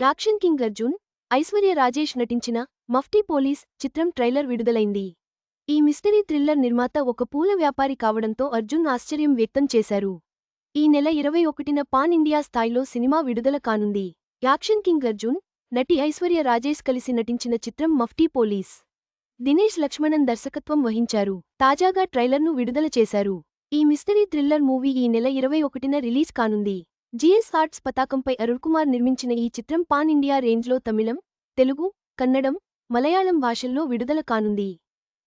Action king Arjun Aishwarya Rajesh నటించిన Mufti police చిత్రం trailer విడుదలైంది. ఈ మిస్టరీ థ్రిల్లర్ నిర్మాత ఒక పూల వ్యాపారి కావడంతో అర్జున్ ఆశ్చర్యం వ్యక్తం చేశారు. ఈ నెల ఇరవై ఒకటిన పాన్ ఇండియా స్థాయిలో సినిమా విడుదల కానుంది. యాక్షన్ కింగ్ అర్జున్ నటి ఐశ్వర్య రాజేష్ కలిసి నటించిన చిత్రం మఫ్టీ పోలీస్. దినేష్ లక్ష్మణన్ దర్శకత్వం వహించారు. తాజాగా ట్రైలర్ను విడుదల చేశారు. ఈ మిస్టరీ థ్రిల్లర్ మూవీ ఈ నెల ఇరవై ఒకటిన రిలీజ్ కానుంది. జిఎస్ ఆర్ట్స్ పతాకంపై అరుణ్కుమార్ నిర్మించిన ఈ చిత్రం పాన్ ఇండియా రేంజ్లో తమిళం తెలుగు కన్నడం మలయాళం భాషల్లో విడుదల కానుంది.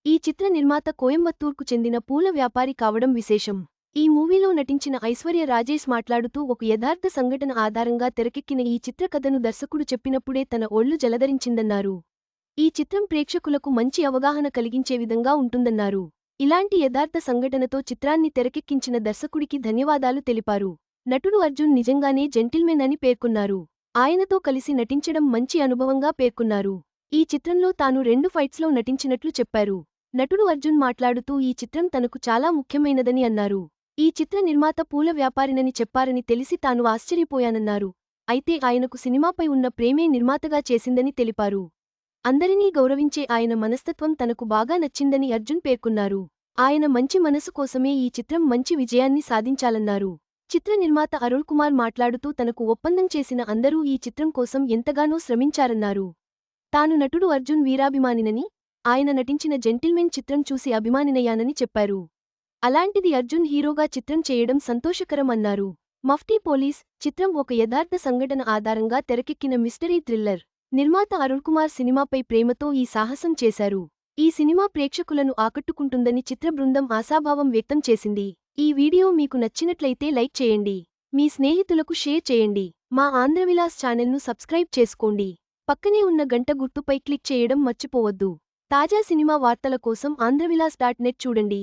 ఈ చిత్ర నిర్మాత కోయంబత్తూర్కు చెందిన పూల వ్యాపారి కావడం విశేషం. ఈ మూవీలో నటించిన ఐశ్వర్య రాజేష్ మాట్లాడుతూ ఒక యథార్థ సంఘటన ఆధారంగా తెరకెక్కిన ఈ చిత్ర కథను దర్శకుడు చెప్పినప్పుడే తన ఒళ్ళు జలధరించిందన్నారు. ఈ చిత్రం ప్రేక్షకులకు మంచి అవగాహన కలిగించే విధంగా ఉంటుందన్నారు. ఇలాంటి యథార్థ సంఘటనతో చిత్రాన్ని తెరకెక్కించిన దర్శకుడికి ధన్యవాదాలు తెలిపారు. నటుడు అర్జున్ నిజంగానే జెంటిల్మెన్ అని పేర్కొన్నారు. ఆయనతో కలిసి నటించడం మంచి అనుభవంగా పేర్కొన్నారు. ఈ చిత్రంలో తాను రెండు ఫైట్స్లో నటించినట్లు చెప్పారు. నటుడు అర్జున్ మాట్లాడుతూ ఈ చిత్రం తనకు చాలా ముఖ్యమైనదని అన్నారు. ఈ చిత్ర నిర్మాత పూల వ్యాపారినని చెప్పారని తెలిసి తాను ఆశ్చర్యపోయానన్నారు. అయితే ఆయనకు సినిమాపై ఉన్న ప్రేమే నిర్మాతగా చేసిందని తెలిపారు. అందరినీ గౌరవించే ఆయన మనస్తత్వం తనకు బాగా నచ్చిందని అర్జున్ పేర్కొన్నారు. ఆయన మంచి మనసు కోసమే ఈ చిత్రం మంచి విజయాన్ని సాధించాలన్నారు. చిత్ర నిర్మాత అరుణ్ కుమార్ మాట్లాడుతూ తనకు ఒప్పందం చేసిన అందరూ ఈ చిత్రం కోసం ఎంతగానో శ్రమించారన్నారు. తాను నటుడు అర్జున్ వీరాభిమానినని ఆయన నటించిన జెంటిల్మెన్ చిత్రం చూసి అభిమానినయ్యానని చెప్పారు. అలాంటిది అర్జున్ హీరోగా చిత్రం చేయడం సంతోషకరం అన్నారు మఫ్టీ పోలీస్ చిత్రం ఒక యథార్థ సంఘటన ఆధారంగా తెరకెక్కిన మిస్టరీ థ్రిల్లర్. నిర్మాత అరుణ్ కుమార్ సినిమాపై ప్రేమతో ఈ సాహసం చేశారు. ఈ సినిమా ప్రేక్షకులను ఆకట్టుకుంటుందని చిత్ర బృందం ఆశాభావం వ్యక్తం చేసింది. ఈ వీడియో మీకు నచ్చినట్లయితే లైక్ చేయండి. మీ స్నేహితులకు షేర్ చేయండి. మా ఆంధ్రవిలాస్ ఛానల్ను సబ్స్క్రైబ్ చేసుకోండి. పక్కనే ఉన్న గంట గుర్తుపై క్లిక్ చేయడం మర్చిపోవద్దు. తాజా సినిమా వార్తల కోసం ఆంధ్రవిలాస్ డాట్ నెట్ చూడండి.